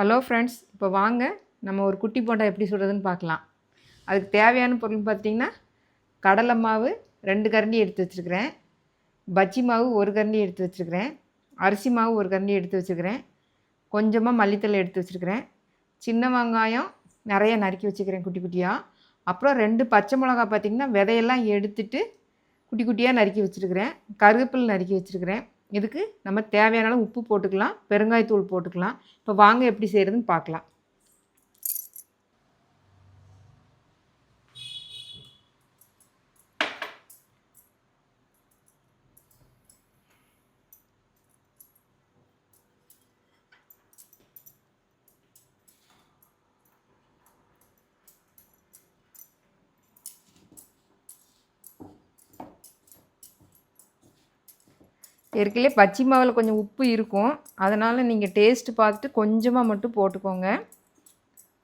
Hello friends இப்போ வாங்க. நம்ம ஒரு குட்டி போண்டா எப்படி சுடுறதுன்னு பார்க்கலாம். அதுக்கு தேவையான பொருள் பார்த்திங்கன்னா கடலை மாவு ரெண்டு கரண்டி எடுத்து வச்சுருக்கிறேன். பஜ்ஜி மாவு ஒரு கரண்டி எடுத்து வச்சுருக்கிறேன். அரிசி மாவு ஒரு கரண்டி எடுத்து வச்சுருக்கிறேன். கொஞ்சமாக மல்லித்தலை எடுத்து வச்சுருக்கிறேன். சின்ன வெங்காயம் நிறைய நறுக்கி வச்சுக்கிறேன் குட்டி குட்டியாக அப்புறம் ரெண்டு பச்சை மிளகா பார்த்திங்கன்னா விதையெல்லாம் எடுத்துட்டு குட்டி குட்டியாக நறுக்கி வச்சுருக்கிறேன். கருவேப்பிலை நறுக்கி வச்சுருக்கிறேன். இதுக்கு நம்ம தேவையான அளவு உப்பு போட்டுக்கலாம் பெருங்காயத்தூள் போட்டுக்கலாம். இப்போ வாங்க எப்படி செய்கிறதுன்னு பார்க்கலாம். ஏற்கனவே பச்சை மாவில் கொஞ்சம் உப்பு இருக்கும். அதனால் நீங்கள் டேஸ்ட்டு பார்த்துட்டு கொஞ்சமாக மட்டும் போட்டுக்கோங்க.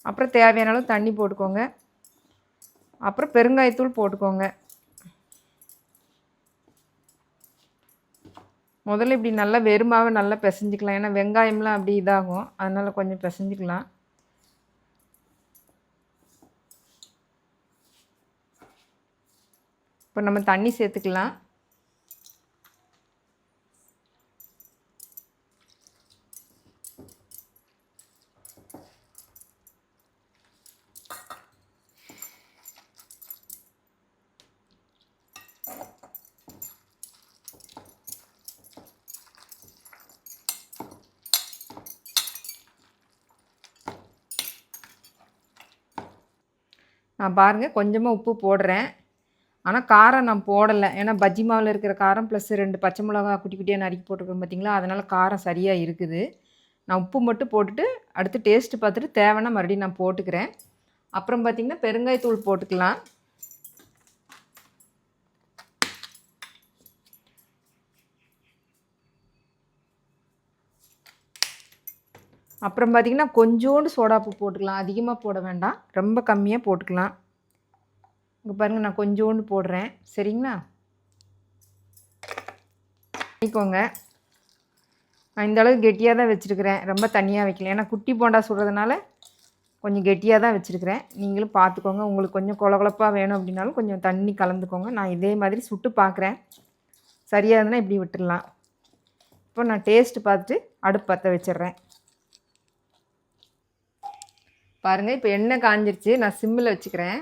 அப்புறம் தேவையான அளவு தண்ணி போட்டுக்கோங்க. அப்புறம் பெருங்காயத்தூள் போட்டுக்கோங்க. முதல்ல இப்படி நல்லா வெறுமாவை நல்லா பிசைஞ்சிக்கலாம். ஏன்னா வெங்காயம்லாம் அப்படி இதாகும். அதனால் கொஞ்சம் பிசைஞ்சிக்கலாம். இப்போ நம்ம தண்ணி சேர்த்துக்கலாம். நான் பாருங்கள் கொஞ்சமாக உப்பு போடுறேன். ஆனால் காரம் நான் போடலை. ஏன்னா பஜ்ஜி மாவில் இருக்கிற காரம் ப்ளஸ் ரெண்டு பச்சை மிளகா குட்டி குட்டியாக நறுக்கி போட்டுக்கிறோம் பார்த்தீங்களா அதனால் காரம் சரியாக இருக்குது. நான் உப்பு மட்டும் போட்டுட்டு அடுத்து டேஸ்ட்டு பார்த்துட்டு தேவைன்னா மறுபடியும் நான் போட்டுக்கிறேன். அப்புறம் பார்த்திங்கன்னா பெருங்காயத்தூள் போட்டுக்கலாம். அப்புறம் பார்த்திங்கன்னா கொஞ்சோண்டு சோடாப்பு போட்டுக்கலாம். அதிகமாக போட வேண்டாம். ரொம்ப கம்மியாக போட்டுக்கலாம். இங்கே பாருங்கள் நான் கொஞ்சோண்டு போடுறேன். சரிங்களா? பண்ணிக்கோங்க நான் இந்த அளவுக்கு கெட்டியாக தான் வச்சுருக்கிறேன். ரொம்ப தனியாக வைக்கல. ஏன்னா குட்டி போண்டா சுடுறதுனால கொஞ்சம் கெட்டியாக தான் வச்சுருக்கிறேன். நீங்களும் பார்த்துக்கோங்க உங்களுக்கு கொஞ்சம் குழகுழப்பாக வேணும் அப்படின்னாலும் கொஞ்சம் தண்ணி கலந்துக்கோங்க. நான் இதே மாதிரி சுட்டு பார்க்குறேன் சரியாக இருந்தால் இப்படி விட்டுடலாம் இப்போ நான் டேஸ்ட்டு பார்த்துட்டு அடுப்பு பற்ற வச்சிடுறேன். பாருங்கள் இப்போ எண்ணெய் காஞ்சிருச்சு. நான் சிம்மில் வச்சுக்கிறேன்.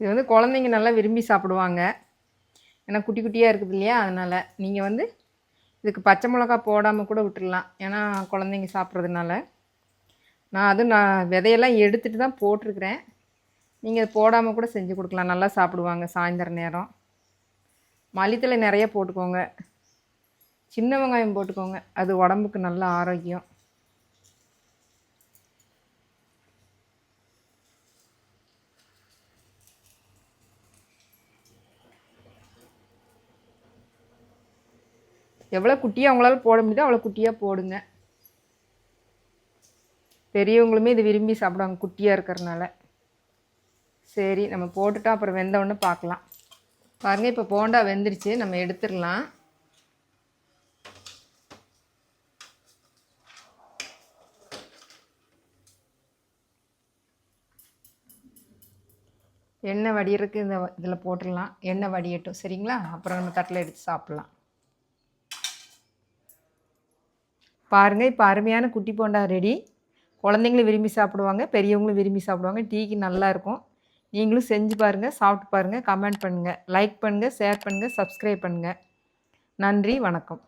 இது வந்து குழந்தைங்க நல்லா விரும்பி சாப்பிடுவாங்க. ஏன்னா குட்டி குட்டியாக இருக்குது இல்லையா? அதனால் நீங்கள் வந்து இதுக்கு பச்சை மிளகா போடாமல் கூட விட்டுடலாம் ஏன்னா குழந்தைங்க சாப்பிட்றதுனால. நான் அதுவும் நான் விதையெல்லாம் எடுத்துகிட்டு தான் போட்டிருக்கிறேன். நீங்கள் போடாமல் கூட செஞ்சு கொடுக்கலாம். நல்லா சாப்பிடுவாங்க சாயந்தர நேரம். மல்லித்தலை நிறைய போட்டுக்கோங்க. சின்ன வெங்காயம் போட்டுக்கோங்க. அது உடம்புக்கு நல்ல ஆரோக்கியம். எவ்வளோ குட்டியாக அவங்களால போட முடியுதோ அவ்வளோ குட்டியாக போடுங்க. பெரியவங்களுமே இது விரும்பி சாப்பிடுவாங்க குட்டியாக இருக்கிறனால சரி நம்ம போட்டுட்டோம் அப்புறம் வெந்தவுடனே பார்க்கலாம். பாருங்கள் இப்போ போண்டா வெந்துருச்சு. நம்ம எடுத்துடலாம். எண்ணெய் வடிகிறதுக்கு இந்த இதில் போட்டுடலாம். எண்ணெய் வடியட்டும் சரிங்களா? அப்புறம் நம்ம தட்டில் எடுத்து சாப்பிட்லாம். பாருங்கள் இப்போ அருமையான குட்டி போண்டா ரெடி குழந்தைங்களும் விரும்பி சாப்பிடுவாங்க பெரியவங்களும் விரும்பி சாப்பிடுவாங்க. டீக்கு நல்லாயிருக்கும் நீங்களும் செஞ்சு பாருங்கள் சாப்பிட்டு பாருங்கள் கமெண்ட் பண்ணுங்கள் லைக் பண்ணுங்கள் ஷேர் பண்ணுங்கள் சப்ஸ்கிரைப் பண்ணுங்கள் நன்றி வணக்கம்.